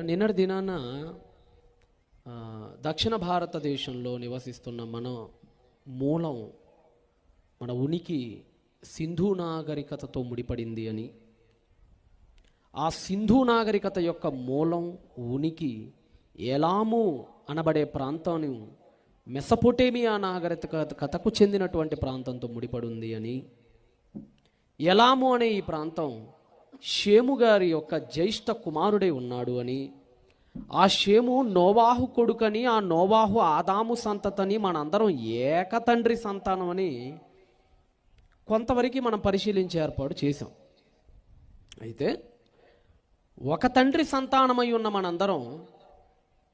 నిన్నటి దినాన దక్షిణ భారతదేశంలో నివసిస్తున్న మన మూలం మన ఉనికి సింధు నాగరికతతో ముడిపడింది అని. ఆ సింధు నాగరికత యొక్క మూలం ఉనికి ఎలాము అనబడే ప్రాంతం మెసపోటేమియా నాగరికత కథకు చెందినటువంటి ప్రాంతంతో ముడిపడుంది అని. ఎలాము అనే ఈ ప్రాంతం షేము గారి యొక్క జ్యేష్ఠ కుమారుడై ఉన్నాడు అని. ఆ షేము నోవాహు కొడుకని ఆ నోవాహు ఆదాము సంతతని మనందరం ఏకతండ్రి సంతానం అని కొంతవరకు మనం పరిశీలించే ఏర్పాటు చేసాం అయితే ఒక తండ్రి సంతానమై ఉన్న మనందరం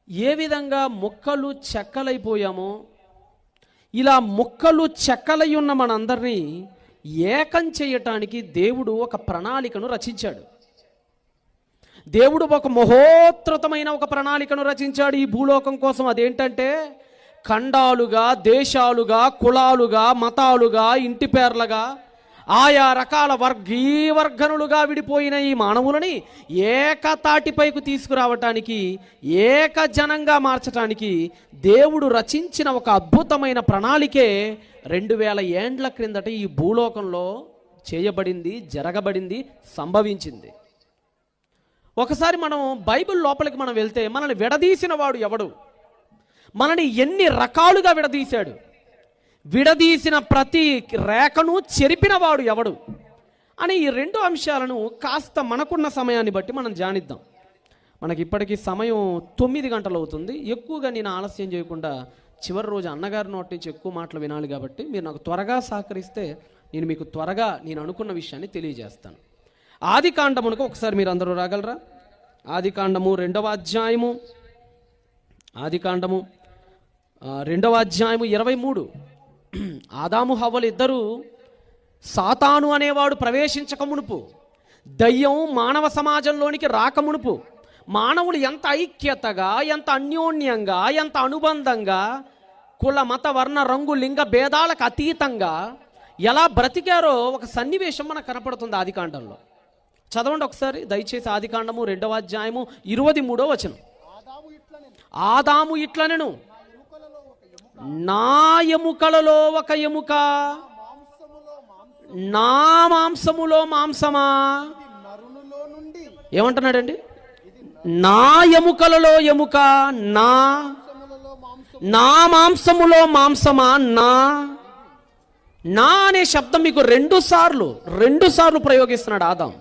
ఏ విధంగా ముక్కలు చెక్కలైపోయామో ఇలా ముక్కలు చెక్కలై ఉన్న మనందరినీ ఏకం చేయటానికి దేవుడు ఒక ప్రణాళికను రచించాడు. దేవుడు ఒక మహోత్రతమైన ఒక ప్రణాళికను రచించాడు ఈ భూలోకం కోసం. అదేంటంటే ఖండాలుగా దేశాలుగా కులాలుగా మతాలుగా ఇంటి పేర్లగా ఆయా రకాల వర్గీవర్గనులుగా విడిపోయిన ఈ మానవులని ఏకతాటిపైకు తీసుకురావటానికి ఏకజనంగా మార్చటానికి దేవుడు రచించిన ఒక అద్భుతమైన ప్రణాళికే రెండు వేల ఏండ్ల క్రిందట ఈ భూలోకంలో చేయబడింది జరగబడింది సంభవించింది. ఒకసారి మనం బైబిల్ లోపలికి మనం వెళ్తే మనల్ని విడదీసిన వాడు ఎవడు? మనని ఎన్ని రకాలుగా విడదీశాడు? విడదీసిన ప్రతి రేఖను చెరిపినవాడు ఎవడు? అని ఈ రెండు అంశాలను కాస్త మనకున్న సమయాన్ని బట్టి మనం జానిద్దాం. మనకి ఇప్పటికీ సమయం తొమ్మిది గంటలు అవుతుంది. ఎక్కువగా నేను ఆలస్యం చేయకుండా చివరి రోజు అన్నగారి నోటి నుంచి ఎక్కువ మాటలు వినాలి కాబట్టి మీరు నాకు త్వరగా సహకరిస్తే నేను మీకు త్వరగా నేను అనుకున్న విషయాన్ని తెలియజేస్తాను. ఆది కాండమునకు ఒకసారి మీరు అందరూ రాగలరా? ఆది కాండము రెండవ అధ్యాయము. ఆది కాండము రెండవ అధ్యాయము ఇరవై మూడు. ఆదాము హవ్వలు ఇద్దరు సాతాను అనేవాడు ప్రవేశించక మునుపు దయ్యం మానవ సమాజంలోనికి రాకమునుపు మానవులు ఎంత ఐక్యతగా ఎంత అన్యోన్యంగా ఎంత అనుబంధంగా కుల మత వర్ణ రంగు లింగ భేదాలకు అతీతంగా ఎలా బ్రతికారో ఒక సన్నివేశం మనకు కనపడుతుంది ఆదికాండంలో. చదవండి ఒకసారి దయచేసి ఆదికాండము రెండవ అధ్యాయము ఇరవై మూడో వచనం. ఆదాము ఇట్లనెను. నా ఎముకలలో ఒక ఎముక. నా మాంసములో మాంసమా? ఏమంటున్నాడండి? నా ఎముకలలో ఎముక నా నా మాంసములో మాంసమా? నా నా అనే శబ్దం మీకు రెండు సార్లు రెండు సార్లు ప్రయోగిస్తున్నాడు ఆదాం.